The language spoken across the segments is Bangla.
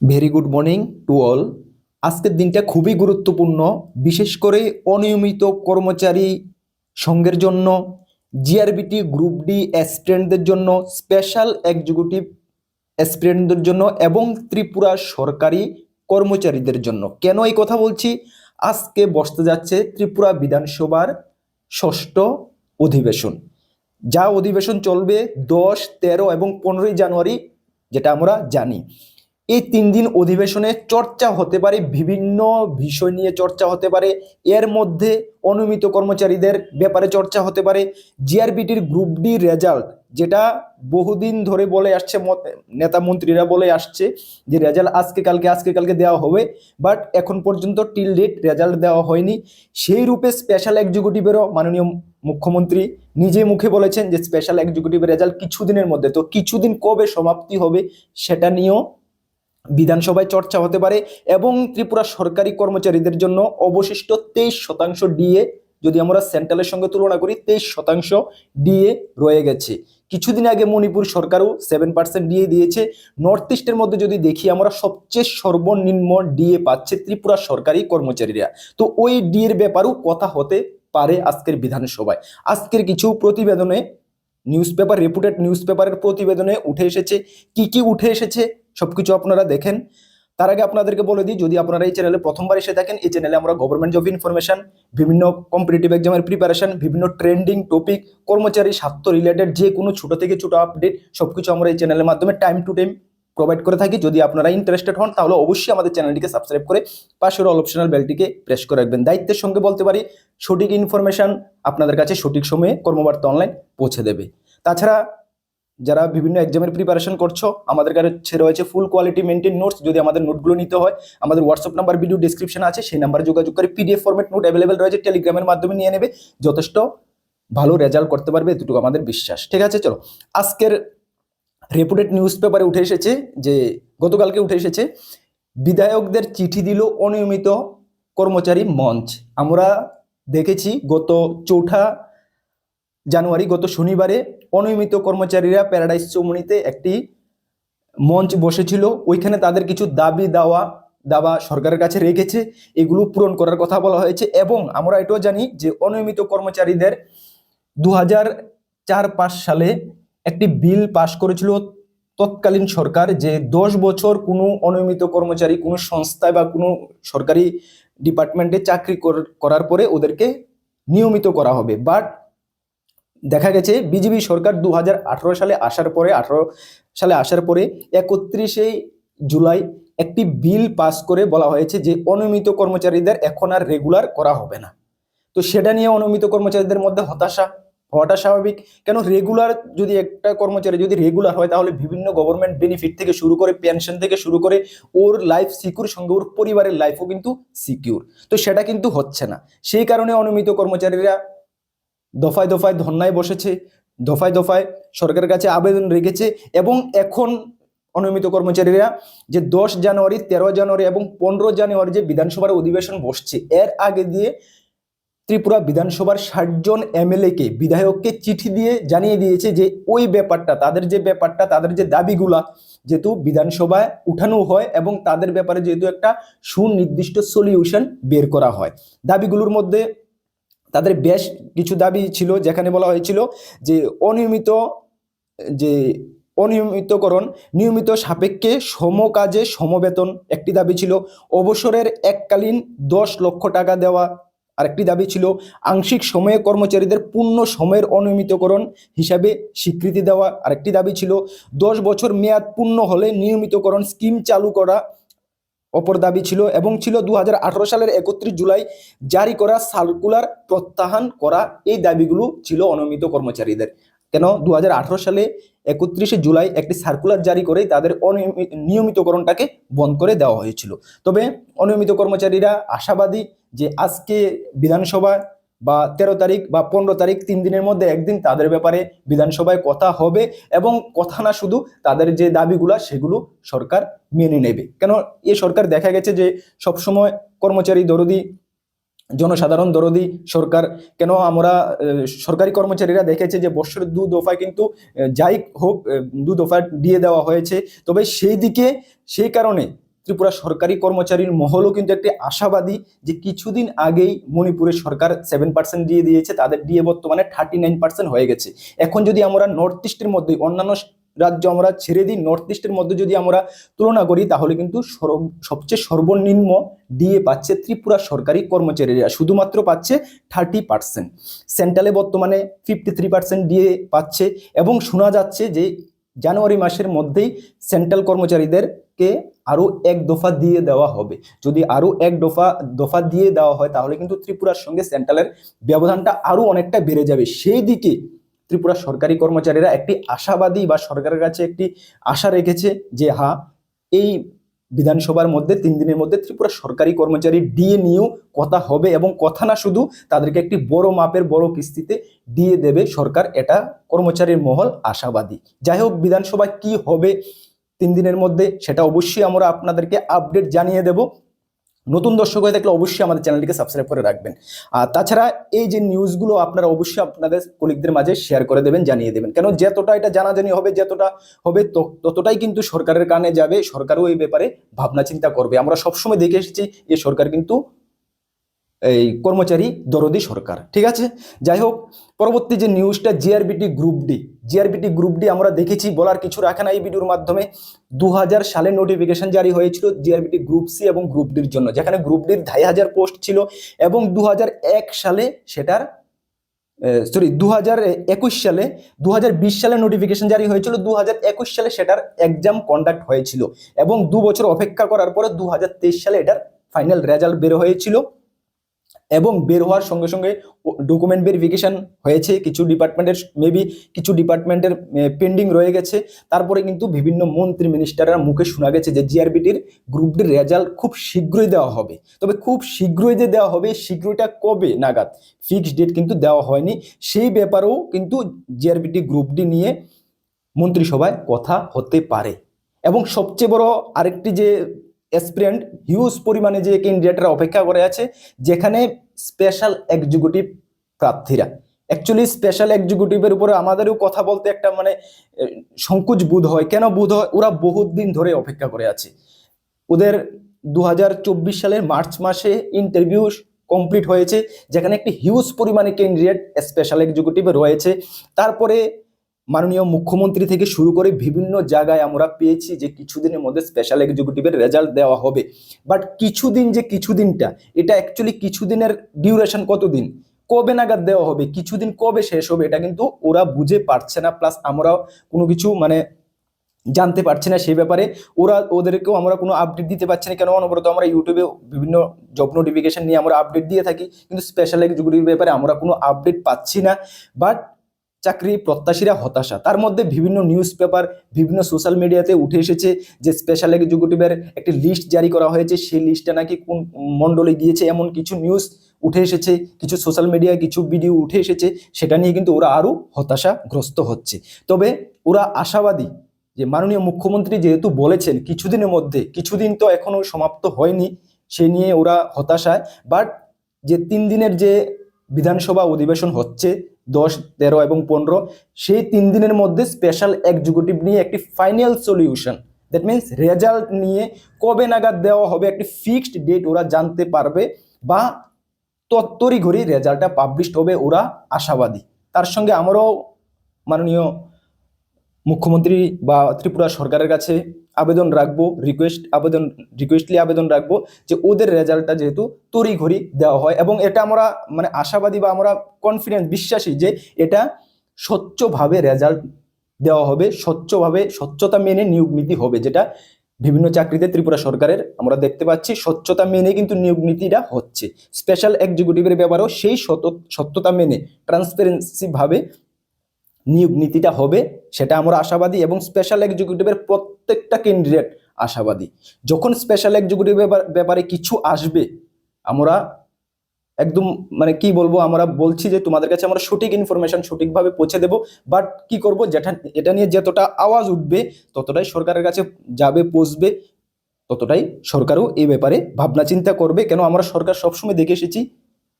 Very good morning to all আজকের দিনটা খুবই গুরুত্বপূর্ণ, বিশেষ করে অনিয়মিত কর্মচারী সঙ্গের জন্য জিআরবিটি গ্রুপ ডি অ্যাসপিরেন্টদের জন্য স্পেশাল এক্সিকিউটিভ অ্যাসপিরেন্টদের জন্য এবং ত্রিপুরা সরকারি কর্মচারীদের জন্য। কেন এই কথা বলছি? আজকে বসতে যাচ্ছে ত্রিপুরা বিধানসভার ষষ্ঠ অধিবেশন। যা অধিবেশন চলবে দশ, তেরো এবং পনেরোই জানুয়ারি, যেটা আমরা জানি। এই তিন দিন অধিবেশনে চর্চা হতে পারে, বিভিন্ন বিষয় নিয়ে চর্চা হতে পারে। এর মধ্যে অনিয়মিত কর্মচারীদের ব্যাপারে চর্চা হতে পারে। জিআরবিটির গ্রুপ ডি রেজাল্ট যেটা বহুদিন ধরে বলে আসছে নেতা মন্ত্রীরা বলে আসছে যে রেজাল্ট আজকে কালকে আজকে কালকে দেওয়া হবে। বাট এখন পর্যন্ত টিল ডেট রেজাল্ট দেওয়া হয়নি। সেই রূপে স্পেশাল এক্সিকিউটিভেরও মাননীয় মুখ্যমন্ত্রী নিজে মুখে বলেছেন যে স্পেশাল এক্সিকিউটিভের রেজাল্ট কিছুদিনের মধ্যে। তো কিছুদিন কবে সমাপ্তি হবে সেটা নিয়েও বিধানসভায় চর্চা হতে পারে এবং ত্রিপুরা সরকারি কর্মচারীদের জন্য অবশিষ্ট তেইশ শতাংশ ডিএ, যদি আমরা সেন্ট্রালের সঙ্গে তুলনা করি, তেইশ শতাংশ ডিএ রয়ে গেছে। কিছুদিন আগে মণিপুর সরকারও সেভেন পার্সেন্ট ডিএ দিয়েছে। নর্থ ইস্টের মধ্যে যদি দেখি, আমরা সবচেয়ে সর্বনিম্ন ডিএ পাচ্ছে ত্রিপুরা সরকারি কর্মচারীরা। তো ওই ডিএর ব্যাপারেও কথা হতে পারে আজকের বিধানসভায়। আজকের কিছু প্রতিবেদনে নিউজ পেপার রেপুটেড নিউজ পেপারের প্রতিবেদনে উঠে এসেছে। কি কি উঠে এসেছে সব কিছু আপনারা দেখেন। তার আগে আপনাদেরকে বলে দিই, যদি আপনারা এই চ্যানেলে প্রথমবার এসে থাকেন, এই চ্যানেলে আমরা গভর্নমেন্ট জব ইনফরমেশন বিভিন্ন কম্পিটিটিভ এক্সামের প্রিপারেশন বিভিন্ন ট্রেন্ডিং টপিক কর্মচারী স্বার্থ রিলেটেড যে কোনো ছোটো থেকে ছোটো আপডেট সব কিছু আমরা এই চ্যানেলের মাধ্যমে টাইম টু টাইম প্রোভাইড করে থাকি। যদি আপনারা ইন্টারেস্টেড হন, তাহলে অবশ্যই আমাদের চ্যানেলটিকে সাবস্ক্রাইব করে পাশের অল অপশনাল বেলটিকে প্রেস করে রাখবেন। দায়িত্বের সঙ্গে বলতে পারি, সঠিক ইনফরমেশন আপনাদের কাছে সঠিক সময়ে কর্মবার্তা অনলাইন পৌঁছে দেবে। তাছাড়া যারা বিভিন্ন এক্সামের প্রিপারেশন করছ, আমাদের কাছে রয়েছে ফুল কোয়ালিটি মেনটেন নোটস যদি আমাদের নোটগুলো নিতে হয়, আমাদের হোয়াটসঅ্যাপ নাম্বার ভিডিও ডিসক্রিপশন আছে, সেই নাম্বারে যোগাযোগ করে পিডিএফ ফরম্যাট নোট অ্যাভেলেবেল রয়েছে টেলিগ্রামের মাধ্যমে নিয়ে নেবে। যথেষ্ট ভালো রেজাল্ট করতে পারবে, এতটুকু আমাদের বিশ্বাস। ঠিক আছে, চলো। আজকের রেপুটেড নিউজ পেপারে উঠে এসেছে যে, গতকালকে উঠে এসেছে, বিধায়কদের চিঠি দিল অনিয়মিত কর্মচারী মঞ্চ। আমরা দেখেছি গত চৌঠা জানুয়ারি, গত শনিবারে অনিয়মিত কর্মচারীরা প্যারাডাইস চৌমনিতে একটি মঞ্চ বসেছিল। ওইখানে তাদের কিছু দাবি দাওয়া, দাবা সরকারের কাছে রেখেছে। এগুলো পূরণ করার কথা বলা হয়েছে এবং আমরা এটাও জানি যে অনিয়মিত কর্মচারীদের দু হাজার চার পাঁচ সালে একটি বিল পাশ করেছিল তৎকালীন সরকার যে দশ বছর কোনো অনিয়মিত কর্মচারী, কোনো সংস্থায় বা কোনো সরকারি ডিপার্টমেন্টে চাকরি কর- করার পরে ওদেরকে নিয়মিত করা হবে। বাট দেখা গেছে বিজেপি সরকার দু হাজার আঠারো সালে আসার পরে, আঠারো সালে আসার পরে একত্রিশে জুলাই একটি বিল পাস করে বলা হয়েছে যে অনিয়মিত কর্মচারীদের এখন আর রেগুলার করা হবে না। তো সেটা নিয়ে অনিয়মিত কর্মচারীদের মধ্যে হতাশা হওয়াটা স্বাভাবিক। কেন রেগুলার যদি একটা কর্মচারী যদি রেগুলার হয়, তাহলে বিভিন্ন গভর্নমেন্ট বেনিফিট থেকে শুরু করে পেনশন থেকে শুরু করে, ওর লাইফ সিকিউর সঙ্গে ওর পরিবারের লাইফও কিন্তু সিকিউর তো সেটা কিন্তু হচ্ছে না। সেই কারণে অনিয়মিত কর্মচারীরা দফায় দফায় ধর্নায় বসেছে, দফায় দফায় সরকারের কাছে আবেদন রেখেছে এবং এখন অনিয়মিত কর্মচারীরা যে দশ জানুয়ারি, তেরো জানুয়ারি এবং পনেরো জানুয়ারি যে বিধানসভার অধিবেশন বসছে, এর আগে দিয়ে ত্রিপুরা বিধানসভার ষাটজন এমএলএ কে বিধায়ককে চিঠি দিয়ে জানিয়ে দিয়েছে যে ওই ব্যাপারটা, তাদের যে ব্যাপারটা, তাদের যে দাবিগুলা যেহেতু বিধানসভায় উঠানো হয় এবং তাদের ব্যাপারে যেহেতু একটা সুনির্দিষ্ট সলিউশন বের করা হয়। দাবিগুলোর মধ্যে তাদের বেশ কিছু দাবি ছিল, যেখানে বলা হয়েছিল যে অনিয়মিত, যে অনিয়মিতকরণ, নিয়মিত সাপেক্ষে সমকাজে সমবেতন একটি দাবি ছিল। অবসরের এককালীন দশ লক্ষ টাকা দেওয়া আরেকটি দাবি ছিল, আংশিক সময়ে কর্মচারীদের পূর্ণ সময়ের অনিয়মিতকরণ হিসাবে স্বীকৃতি দেওয়া। আরেকটি দাবি ছিল, দশ বছর মেয়াদ পূর্ণ হলে নিয়মিতকরণ স্কিম চালু করা। অপর দাবি ছিল এবং ছিল দু হাজার আঠারো সালের একত্রিশ জুলাই, জারি করা সার্কুলার প্রত্যাহান করা। এই দাবিগুলো ছিল অনিয়মিত কর্মচারীদের। কেন? দু হাজার আঠেরো সালে একত্রিশে জুলাই একটি সার্কুলার জারি করে তাদের নিয়মিতকরণটাকে বন্ধ করে দেওয়া হয়েছিল। তবে অনিয়মিত কর্মচারীরা আশাবাদী যে আজকে বিধানসভা বা তেরো তারিখ বা পনেরো তারিখ তিন দিনের মধ্যে একদিন তাদের ব্যাপারে বিধানসভায় কথা হবে এবং কথা না শুধু তাদের যে দাবিগুলা সেগুলো সরকার মেনে নেবে। কেন? এ সরকার দেখা গেছে যে সবসময় কর্মচারী দরদি জনসাধারণ দরদি সরকার, কেন আমরা সরকারি কর্মচারীরা দেখেছে যে বৎসরের দু দফায় কিন্তু যাই হোক দু দফা দিয়ে দেওয়া হয়েছে। তবে সেই দিকে, সেই কারণে ত্রিপুরা সরকারি কর্মচারীর মহলও কিন্তু একটি আশাবাদী যে কিছুদিন আগেই মণিপুরের সরকার সেভেন পার্সেন্ট দিয়ে দিয়েছে, তাদের ডিএ বর্তমানে থার্টি নাইন পার্সেন্ট হয়ে গেছে। এখন যদি আমরা নর্থ ইস্টের মধ্যে অন্যান্য রাজ্য আমরা ছেড়ে দিই নর্থ ইস্টের মধ্যে যদি আমরা তুলনা করি, তাহলে কিন্তু সবচেয়ে সর্বনিম্ন ডিএ পাচ্ছে ত্রিপুরা সরকারি কর্মচারীরা। শুধুমাত্র পাচ্ছে থার্টি পার্সেন্ট সেন্ট্রালে বর্তমানে ফিফটি থ্রি পার্সেন্ট ডিএ পাচ্ছে এবং শোনা যাচ্ছে যে জানুয়ারি মাসের মধ্যেই সেন্ট্রাল কর্মচারীদেরকে আরও এক দফা দিয়ে দেওয়া হবে। যদি আরও এক দফা দফা দিয়ে দেওয়া হয়, তাহলে কিন্তু ত্রিপুরার সঙ্গে সেন্ট্রালের ব্যবধানটা আরও অনেকটা বেড়ে যাবে। সেই দিকে ত্রিপুরা সরকারি কর্মচারীরা একটি আশাবাদী বা সরকারের কাছে একটি আশা রেখেছে যে হা, এই বিধানসভার মধ্যে, তিন দিনের মধ্যে ত্রিপুরা সরকারি কর্মচারী ডিএ নিয়েও কথা হবে এবং কথা না শুধু তাদেরকে একটি বড় মাপের, বড় কিস্তিতে দিয়ে দেবে সরকার, এটা কর্মচারীর মহল আশাবাদী। যাই হোক, বিধানসভায় কি হবে তিন দিনের মধ্যে, সেটা অবশ্যই আমরা আপনাদেরকে আপডেট জানিয়ে দেব। নতুন দর্শক হয়ে থাকলে অবশ্যই আমাদের চ্যানেলটিকে সাবস্ক্রাইব করে রাখবেন। আর তাছাড়া এই যে নিউজগুলো আপনারা অবশ্যই আপনাদের কলিগদের মাঝে শেয়ার করে দেবেন, জানিয়ে দেবেন। কেন যতটা এটা জানাজানি হবে, যতটা হবে ততটাই কিন্তু সরকারের কানে যাবে, সরকারও এই ব্যাপারে ভাবনা চিন্তা করবে। আমরা সবসময় দেখে এসেছি যে সরকার কিন্তু এই কর্মচারী দরদি সরকার। ঠিক আছে? যাই হোক পরবর্তী যে নিউজটা GRBT group D GRBT group D আমরা দেখেছি, বলার কিছু রাখে না এই ভিডিওর মাধ্যমে। দু হাজার সালে নোটিফিকেশন জারি হয়েছিল জিআরবিটি গ্রুপ সি এবং গ্রুপ ডির জন্য। যেখানে গ্রুপ ডির ঢাই হাজার পোস্ট ছিল এবং দু হাজার এক সালে সেটার সরি দু হাজার একুশ সালে দু হাজার বিশ সালে নোটিফিকেশন জারি হয়েছিল দু হাজার একুশ সালে সেটার এক্সাম কন্ডাক্ট হয়েছিল। এবং দু বছর অপেক্ষা করার পরে দু হাজার তেইশ সালে এটার ফাইনাল রেজাল্ট বের হয়েছিল। এবং বের হওয়ার সঙ্গে সঙ্গে ডকুমেন্ট ভেরিফিকেশন হয়েছে, কিছু ডিপার্টমেন্টের মেবি কিছু ডিপার্টমেন্টের পেন্ডিং রয়ে গেছে। তারপরে কিন্তু বিভিন্ন মন্ত্রী মিনিস্টাররা মুখে শোনা গেছে যে জিআরবিটির গ্রুপ ডির রেজাল্ট খুব শীঘ্রই দেওয়া হবে। তবে খুব শীঘ্রই যে দেওয়া হবে, শীঘ্রইটা কবে নাগাদ? ফিক্সড ডেট কিন্তু দেওয়া হয়নি। সেই ব্যাপারেও কিন্তু জিআরবিটি গ্রুপ ডি নিয়ে মন্ত্রিসভায় কথা হতে পারে। এবং সবচেয়ে বড় আরেকটি যে অ্যাসপিরেন্ট হিউজ পরিমাণে যে ক্যান্ডিডেটরা অপেক্ষা করে আছে, যেখানে স্পেশাল এক্সিকিউটিভ প্রার্থীরা। অ্যাকচুয়ালি স্পেশাল এক্সিকিউটিভের উপরে আমাদেরও কথা বলতে একটা মানে সংকোচ বোধ হয়। কেন বোধ হয়? ওরা বহুত দিন ধরে অপেক্ষা করে আছে। ওদের দু হাজার চব্বিশ সালের মার্চ মাসে ইন্টারভিউ কমপ্লিট হয়েছে, যেখানে একটি হিউজ পরিমাণে ক্যান্ডিডেট স্পেশাল এক্সিকিউটিভ রয়েছে। তারপরে মাননীয় মুখ্যমন্ত্রী থেকে শুরু করে বিভিন্ন জায়গায় আমরা পেয়েছি যে কিছুদিনের মধ্যে স্পেশাল এক্সিকিউটিভের রেজাল্ট দেওয়া হবে। বাট কিছুদিন যে কিছুদিনটা, এটা অ্যাকচুয়ালি কিছুদিনের ডিউরেশন কতদিন? কবে নাগাদ দেওয়া হবে? কিছুদিন কবে শেষ হবে? এটা কিন্তু ওরা বুঝে পারছে না। প্লাস আমরাও কোনো কিছু মানে জানতে পারছি না সেই ব্যাপারে। ওরা, ওদেরকেও আমরা কোনো আপডেট দিতে পারছি না। কেন? অনবরত আমরা ইউটিউবে বিভিন্ন জব নোটিফিকেশন নিয়ে আমরা আপডেট দিয়ে থাকি। কিন্তু স্পেশাল এক্সিকিউটিভ ব্যাপারে আমরা কোনো আপডেট পাচ্ছি না। বাট চাকরি প্রত্যাশীরা হতাশা। তার মধ্যে বিভিন্ন নিউজ পেপার বিভিন্ন সোশ্যাল মিডিয়াতে উঠে এসেছে যে স্পেশাল এক্সিকিউটিভের একটি লিস্ট জারি করা হয়েছে। সেই লিস্টটা নাকি কোন মণ্ডলে গিয়েছে এমন কিছু নিউজ উঠে এসেছে, কিছু সোশ্যাল মিডিয়ায় কিছু ভিডিও উঠে এসেছে, সেটা নিয়ে কিন্তু ওরা আরও হতাশাগ্রস্ত হচ্ছে। তবে ওরা আশাবাদী যে মাননীয় মুখ্যমন্ত্রী যেহেতু বলেছেন কিছুদিনের মধ্যে, কিছুদিন তো এখনও সমাপ্ত হয়নি, সে নিয়ে ওরা হতাশায় বাট যে তিন দিনের যে বিধানসভা অধিবেশন হচ্ছে দশ, তেরো এবং পনেরো, সেই তিন দিনের মধ্যে স্পেশাল এক্সিকিউটিভ নিয়ে একটি final solution that means result নিয়ে কবে নাগাদ দেওয়া হবে একটি ফিক্সড ডেট ওরা জানতে পারবে বা তত্তরি ঘড়ি রেজাল্টটা পাবলিশড হবে ওরা আশাবাদী। তার সঙ্গে আমরাও মাননীয় মুখ্যমন্ত্রী বা ত্রিপুরা সরকারের কাছে আবেদন রাখব রিকোয়েস্ট আবেদন রিকোয়েস্টলি আবেদন রাখব যে ওদের রেজাল্টটা যেহেতু তড়িঘড়ি দেওয়া হয় এবং এটা আমরা মানে আশাবাদী বা আমরা কনফিডেন্স বিশ্বাসী যে এটা স্বচ্ছভাবে রেজাল্ট দেওয়া হবে, স্বচ্ছভাবে, স্বচ্ছতা মেনে নিয়োগ নীতি হবে যেটা বিভিন্ন চাকরিতে ত্রিপুরা সরকারের আমরা দেখতে পাচ্ছি, স্বচ্ছতা মেনে কিন্তু নিয়োগ নীতিটা হচ্ছে। স্পেশাল এক্সিকিউটিভের ব্যাপারেও সেই সত- সত্যতা মেনে ট্রান্সপারেন্সি ভাবে নিয়োগ নীতিটা হবে, সেটা আমরা আশাবাদী এবং স্পেশাল এক্সিকিউটিভের প্রত্যেকটা ক্যান্ডিডেট আশাবাদী। যখন স্পেশাল এক্সিকিউটিভ ব্যাপারে কিছু আসবে, আমরা একদম মানে কি বলব, আমরা বলছি যে তোমাদের কাছে আমরা সঠিক ইনফরমেশন সঠিকভাবে পৌঁছে দেবো বাট কি করব, যেটা এটা নিয়ে যতটা আওয়াজ উঠবে, ততটাই সরকারের কাছে যাবে, পৌঁছবে, ততটাই সরকারও এই ব্যাপারে ভাবনা চিন্তা করবে, কেন আমরা সরকার সবসময় দেখে এসেছি,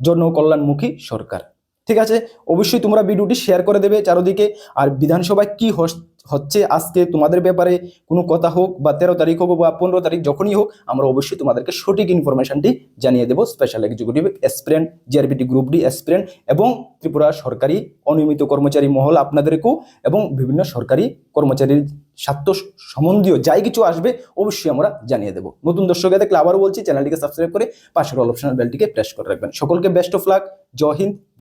জনকল্যাণমুখী সরকার। ঠিক আছে? অবশ্যই তোমরা ভিডিওটি শেয়ার করে দেবে চারদিকে, আর বিধানসভায় কি হচ্ছে আজকে তোমাদের ব্যাপারে কোনো কথা হোক বা তেরো তারিখ হোক বা পনেরো তারিখ যখনই হোক, আমরা অবশ্যই তোমাদেরকে সঠিক ইনফরমেশনটি জানিয়ে দেবো। Special executive aspirant GRBT group D aspirant এবং ত্রিপুরা সরকারি অনিয়মিত কর্মচারী মহল আপনাদেরকেও এবং বিভিন্ন সরকারি কর্মচারীর স্বার্থ সম্বন্ধীয় যাই কিছু আসবে অবশ্যই আমরা জানিয়ে দেবো। নতুন দর্শকে দেখলে আবারও বলছি, চ্যানেলটিকে সাবস্ক্রাইব করে পাশের অল অপশনাল বেলটিকে প্রেস করে রাখবেন। সকলকে best of luck Jai Hind.